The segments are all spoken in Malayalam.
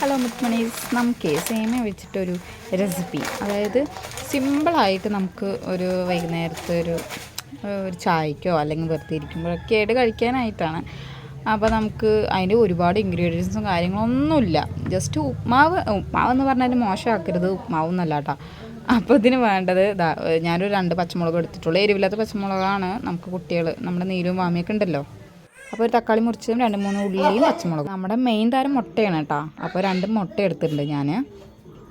ഹലോ മുത്മണീസ് നമുക്ക് സേമിയ വെച്ചിട്ടൊരു റെസിപ്പി അതായത് സിമ്പിളായിട്ട് നമുക്ക് ഒരു വൈകുന്നേരത്തെ ഒരു ഒരു ചായക്കോ അല്ലെങ്കിൽ വെറുതെ ഇരിക്കുമ്പോഴൊക്കെ ആയിട്ട് കഴിക്കാനായിട്ടാണ്. അപ്പോൾ നമുക്ക് അതിന്റെ ഒരുപാട് ഇൻഗ്രീഡിയൻസും കാര്യങ്ങളൊന്നുമില്ല. ജസ്റ്റ് ഉപ്മാവ് ഉപ്മാവ് എന്ന് പറഞ്ഞാൽ മോശമാക്കരുത്. ഉപ്മാവ് കേട്ടോ അപ്പോൾ ഇതിന് വേണ്ടത് ഞാനൊരു രണ്ട് പച്ചമുളക് എടുത്തിട്ടുള്ളൂ. എരിവില്ലാത്ത പച്ചമുളകാണ് നമുക്ക് കുട്ടികൾ നമ്മുടെ നീരും വാമിയൊക്കെ ഉണ്ടല്ലോ. അപ്പോൾ ഒരു തക്കാളി മുറിച്ചതും രണ്ട് മൂന്ന് ഉള്ളിയും പച്ചമുളകും. നമ്മുടെ മെയിൻ താരം മുട്ടയാണ് കേട്ടോ അപ്പോൾ രണ്ട് മുട്ട എടുത്തിട്ടുണ്ട് ഞാൻ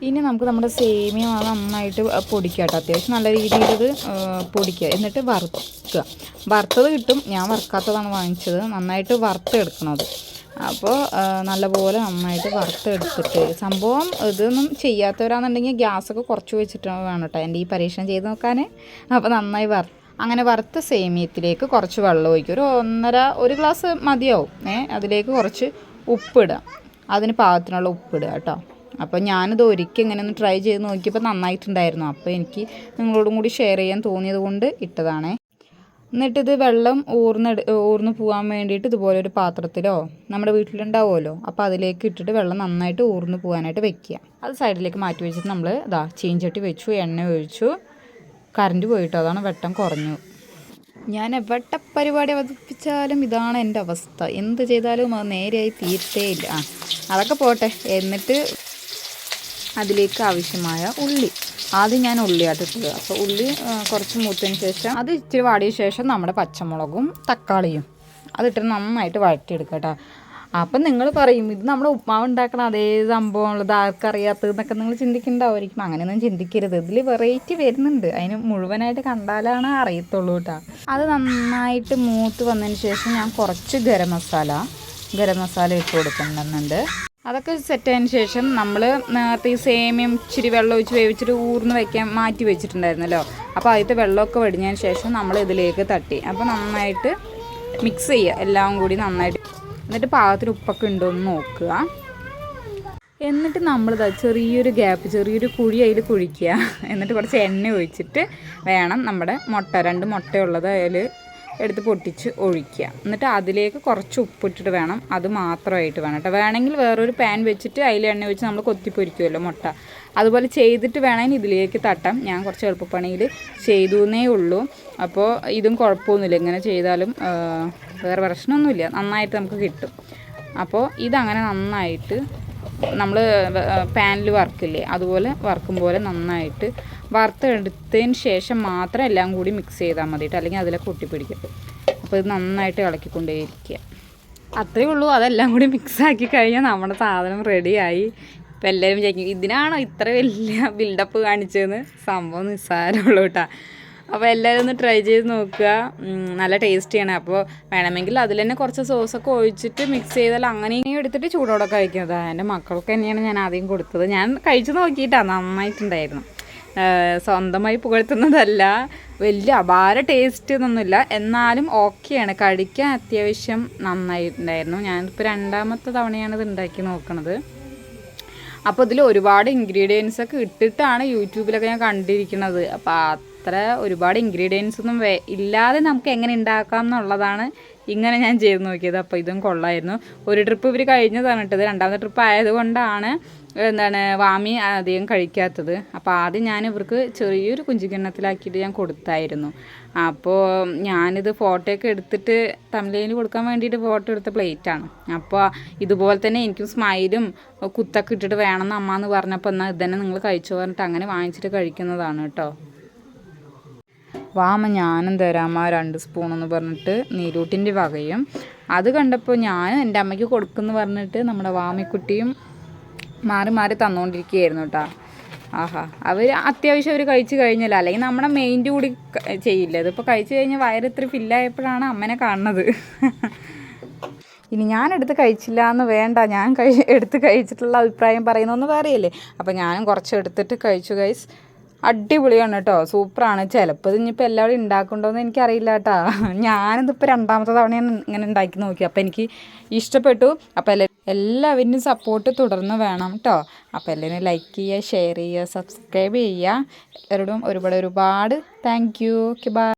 ഇനി നമുക്ക് നമ്മുടെ സേമിയ നന്നായിട്ട് പൊടിക്കുക കേട്ടോ അത്യാവശ്യം നല്ല രീതിയിൽ ഇത് പൊടിക്കുക. എന്നിട്ട് വറുക്കുക. വറുത്തത് കിട്ടും. ഞാൻ വറുക്കാത്തതാണ് വാങ്ങിച്ചത്. നന്നായിട്ട് വറുത്തെടുക്കണത്. അപ്പോൾ നല്ലപോലെ നന്നായിട്ട് വറുത്തെടുത്തിട്ട് സംഭവം ഇതൊന്നും ചെയ്യാത്തവരാണെന്നുണ്ടെങ്കിൽ ഗ്യാസൊക്കെ കുറച്ച് വെച്ചിട്ട് വേണം കേട്ടോ എന്റെ ഈ പരീക്ഷണം ചെയ്ത് നോക്കാൻ അപ്പോൾ നന്നായി വറുത്ത് അങ്ങനെ വറുത്ത സേമിയത്തിലേക്ക് കുറച്ച് വെള്ളം ഒഴിക്കും. ഒരു ഒന്നര ഒരു ഗ്ലാസ് മതിയാവും. ഏ അതിലേക്ക് കുറച്ച് ഉപ്പിടുക. അതിന് പാകത്തിനുള്ള ഉപ്പിടുക കേട്ടോ. അപ്പോൾ ഞാനിത് ഒരിക്കൽ ഇങ്ങനെ ഒന്ന് ട്രൈ ചെയ്ത് നോക്കിയപ്പോൾ നന്നായിട്ടുണ്ടായിരുന്നു. അപ്പോൾ എനിക്ക് നിങ്ങളോടും കൂടി ഷെയർ ചെയ്യാൻ തോന്നിയത് കൊണ്ട് ഇട്ടതാണേ. എന്നിട്ടിത് വെള്ളം ഊർന്ന് ഊർന്ന് പോകാൻ വേണ്ടിയിട്ട് ഇതുപോലെ ഒരു പാത്രത്തിലോ നമ്മുടെ വീട്ടിലുണ്ടാവുമല്ലോ അപ്പോൾ അതിലേക്ക് ഇട്ടിട്ട് വെള്ളം നന്നായിട്ട് ഊർന്ന് പോകാനായിട്ട് വെക്കുക. അത് സൈഡിലേക്ക് മാറ്റി വെച്ചിട്ട് നമ്മൾ ഇതാ ചീഞ്ചട്ടി വെച്ചു എണ്ണ ഒഴിച്ചു. കറണ്ട് പോയിട്ടോ? അതാണ് വെട്ടം കുറഞ്ഞു. ഞാൻ എവിടെ പരിപാടി അവതരിപ്പിച്ചാലും ഇതാണ് എന്റെ അവസ്ഥ. എന്ത് ചെയ്താലും അത് നേരെയായി തീർത്തേ ഇല്ല. ആ അതൊക്കെ പോട്ടെ. എന്നിട്ട് അതിലേക്ക് ആവശ്യമായ ഉള്ളി. ആദ്യം ഞാൻ ഉള്ളി അപ്പോൾ ഉള്ളി കുറച്ച് മൂത്തതിന് ശേഷം അത് ഇച്ചിരി വാടിയ ശേഷം നമ്മുടെ പച്ചമുളകും തക്കാളിയും. അതിട്ട് നന്നായിട്ട് വഴറ്റിയെടുക്കുക കേട്ടോ അപ്പം നിങ്ങൾ പറയും ഇത് നമ്മൾ ഉപ്മാവ് ഉണ്ടാക്കണ അതേ സംഭവമുള്ളത് ആർക്കറിയാത്തതെന്നൊക്കെ നിങ്ങൾ ചിന്തിക്കണ്ടാവുമായിരിക്കും അങ്ങനെയൊന്നും ചിന്തിക്കരുത്. ഇതിൽ വെറൈറ്റി വരുന്നുണ്ട്. അതിന് മുഴുവനായിട്ട് കണ്ടാലാണ് അറിയത്തുള്ളൂ കേട്ടോ. അത് നന്നായിട്ട് മൂത്ത് വന്നതിന് ശേഷം ഞാൻ കുറച്ച് ഗരം മസാല ഗരം മസാല ഇട്ട് കൊടുക്കുന്നുണ്ട് അതൊക്കെ സെറ്റ് ആയതിന് ശേഷം നമ്മൾ നേരത്തെ ഈ സേമിയം ഇച്ചിരി വെള്ളം ഒഴിച്ച് വേവിച്ചിട്ട് ഊർന്ന് വയ്ക്കാൻ മാറ്റി വെച്ചിട്ടുണ്ടായിരുന്നല്ലോ. അപ്പോൾ ആദ്യത്തെ വെള്ളമൊക്കെ വെടിഞ്ഞതിന് ശേഷം നമ്മൾ ഇതിലേക്ക് തട്ടി. അപ്പോൾ നന്നായിട്ട് മിക്സ് ചെയ്യുക. എല്ലാം കൂടി നന്നായിട്ട് എന്നിട്ട് പാകത്തിന് ഉപ്പൊക്കെ ഉണ്ടോ എന്ന് നോക്കുക. എന്നിട്ട് നമ്മളിതാ ചെറിയൊരു ഗ്യാപ്പ് ചെറിയൊരു കുഴി അതിൽ കുഴിക്കുക. എന്നിട്ട് കുറച്ച് എണ്ണ ഒഴിച്ചിട്ട് വേണം നമ്മുടെ മുട്ട രണ്ട് മുട്ടയുള്ളത് അതിൽ എടുത്ത് പൊട്ടിച്ച് ഒഴിക്കുക. എന്നിട്ട് അതിലേക്ക് കുറച്ച് ഉപ്പിട്ടിട്ട് വേണം. അത് മാത്രമായിട്ട് വേണം കേട്ടോ. വേണമെങ്കിൽ വേറൊരു പാൻ വെച്ചിട്ട് അതിൽ എണ്ണ വെച്ച് നമ്മൾ കൊത്തിപ്പൊരിക്കുമല്ലോ മുട്ട. അതുപോലെ ചെയ്തിട്ട് വേണമെങ്കിൽ ഇതിലേക്ക് തട്ടാം. ഞാൻ കുറച്ച് എളുപ്പപ്പണിയിൽ ചെയ്തു എന്നേ ഉള്ളൂ. അപ്പോൾ ഇതും കുഴപ്പമൊന്നുമില്ല. ഇങ്ങനെ ചെയ്താലും വേറെ പ്രശ്നമൊന്നുമില്ല. നന്നായിട്ട് നമുക്ക് കിട്ടും. അപ്പോൾ ഇതങ്ങനെ നന്നായിട്ട് നമ്മൾ പാനിൽ വറുക്കില്ലേ? അതുപോലെ വറുക്കും പോലെ നന്നായിട്ട് വറുത്തെടുത്തതിന് ശേഷം മാത്രം എല്ലാം കൂടി മിക്സ് ചെയ്താൽ മതിയിട്ട് അല്ലെങ്കിൽ അതിലൊക്കെ ഒട്ടിപ്പിടിക്കും അപ്പോൾ ഇത് നന്നായിട്ട് ഇളക്കിക്കൊണ്ടേയിരിക്കുക. അത്രയേ ഉള്ളൂ. അതെല്ലാം കൂടി മിക്സാക്കി കഴിഞ്ഞാൽ നമ്മുടെ സാധനം റെഡിയായി ഇപ്പം എല്ലാവരും വിചാരിക്കും ഇതിനാണോ ഇത്ര വലിയ ബിൽഡപ്പ് കാണിച്ചതെന്ന്? സംഭവം നിസ്സാരമുള്ളൂ കേട്ടോ. അപ്പോൾ എല്ലാവരും ഒന്ന് ട്രൈ ചെയ്ത് നോക്കുക. നല്ല ടേസ്റ്റിയാണ് അപ്പോൾ വേണമെങ്കിൽ അതിൽ തന്നെ കുറച്ച് സോസൊക്കെ ഒഴിച്ചിട്ട് മിക്സ് ചെയ്താൽ അങ്ങനെയും എടുത്തിട്ട് ചൂടോടെ കഴിക്കുന്നത്. എന്റെ മക്കൾക്ക് തന്നെയാണ് ഞാൻ ആദ്യം കൊടുത്തത്. ഞാൻ കഴിച്ചു നോക്കിയിട്ടാണ് നന്നായിട്ടുണ്ടായിരുന്നു. സ്വന്തമായി പുകഴ്ത്തുന്നതല്ല. വലിയ അപാര ടേസ്റ്റ് ഒന്നുമില്ല എന്നാലും ഓക്കെയാണ് കഴിക്കാൻ അത്യാവശ്യം നന്നായിട്ടുണ്ടായിരുന്നു. ഞാനിപ്പോൾ രണ്ടാമത്തെ തവണയാണ് ഇത് ഉണ്ടാക്കി നോക്കുന്നത് അപ്പോൾ ഇതിൽ ഒരുപാട് ഇൻഗ്രീഡിയൻസ് ഒക്കെ ഇട്ടിട്ടാണ് യൂട്യൂബിലൊക്കെ ഞാൻ കണ്ടിരിക്കുന്നത്. അപ്പോൾ അത്ര ഒരുപാട് ഇൻഗ്രീഡിയൻസ് ഒന്നും ഇല്ലാതെ നമുക്ക് എങ്ങനെ ഉണ്ടാക്കാം എന്നുള്ളതാണ് ഇങ്ങനെ ഞാൻ ചെയ്ത് നോക്കിയത്. അപ്പോൾ ഇതും കൊള്ളായിരുന്നു. ഒരു ട്രിപ്പ് ഇവർ കഴിഞ്ഞതാണ് ഇട്ടത് രണ്ടാമത്തെ ട്രിപ്പ് ആയതുകൊണ്ടാണ് എന്താണ് വാമി അധികം കഴിക്കാത്തത്. അപ്പോൾ ആദ്യം ഞാൻ ഇവർക്ക് ചെറിയൊരു കുഞ്ചിക്കിണ്ണത്തിലാക്കിയിട്ട് ഞാൻ കൊടുത്തായിരുന്നു. അപ്പോൾ ഞാനിത് ഫോട്ടോ ഒക്കെ എടുത്തിട്ട് തമിഴിൽ കൊടുക്കാൻ വേണ്ടിയിട്ട് ഫോട്ടോ എടുത്ത പ്ലേറ്റാണ് അപ്പോൾ ഇതുപോലെ തന്നെ എനിക്കും സ്മൈലും കുത്തൊക്കെ ഇട്ടിട്ട് വേണമെന്ന് അമ്മ എന്ന് പറഞ്ഞപ്പോൾ എന്നാൽ ഇത് തന്നെ നിങ്ങൾ കഴിച്ചു പറഞ്ഞിട്ട് അങ്ങനെ വാങ്ങിച്ചിട്ട് കഴിക്കുന്നതാണ് കേട്ടോ. വാമ ഞാനും തരാമ രണ്ട് സ്പൂണെന്ന് പറഞ്ഞിട്ട് നീരൂട്ടിന്റെ വകയും. അത് കണ്ടപ്പോൾ ഞാൻ എന്റെ അമ്മയ്ക്ക് കൊടുക്കുമെന്ന് പറഞ്ഞിട്ട് നമ്മുടെ വാമിക്കുട്ടിയും മാറി മാറി തന്നുകൊണ്ടിരിക്കുകയായിരുന്നു കേട്ടോ ആഹാ. അവർ അത്യാവശ്യം അവർ കഴിച്ചു കഴിഞ്ഞല്ലോ. അല്ലെങ്കിൽ നമ്മുടെ മെയിന്റെ കൂടി ചെയ്യില്ല? ഇതിപ്പോൾ കഴിച്ചു കഴിഞ്ഞാൽ വയറ് ഇത്ര ഫില്ലായപ്പോഴാണ് അമ്മനെ കാണുന്നത്. ഇനി ഞാൻ എടുത്ത് കഴിച്ചില്ല എന്ന് വേണ്ട. ഞാൻ കഴി എടുത്ത് കഴിച്ചിട്ടുള്ള അഭിപ്രായം പറയുന്നൊന്നും വേറെയല്ലേ? അപ്പോൾ ഞാനും കുറച്ച് എടുത്തിട്ട് കഴിച്ചു ഗൈസ് അടിപൊളിയാണ് കേട്ടോ സൂപ്പറാണ്. ചിലപ്പോൾ ഇനിയിപ്പോൾ എല്ലാവരും ഉണ്ടാക്കുന്നുണ്ടോയെന്ന് എനിക്കറിയില്ല കേട്ടോ ഞാനിതിപ്പോൾ രണ്ടാമത്തെ തവണയാണ് ഇങ്ങനെ ഉണ്ടാക്കി നോക്കി. അപ്പോൾ എനിക്ക് ഇഷ്ടപ്പെട്ടു. അപ്പോൾ എല്ലാ എല്ലാവരും സപ്പോർട്ട് തുടർന്ന് വേണം കേട്ടോ അപ്പോൾ എല്ലാവരും ലൈക്ക് ചെയ്യുക ഷെയർ ചെയ്യുക സബ്സ്ക്രൈബ് ചെയ്യുക. എല്ലാവരോടും ഒരുപാട് ഒരുപാട് താങ്ക് യു ഓക്കെ ബൈ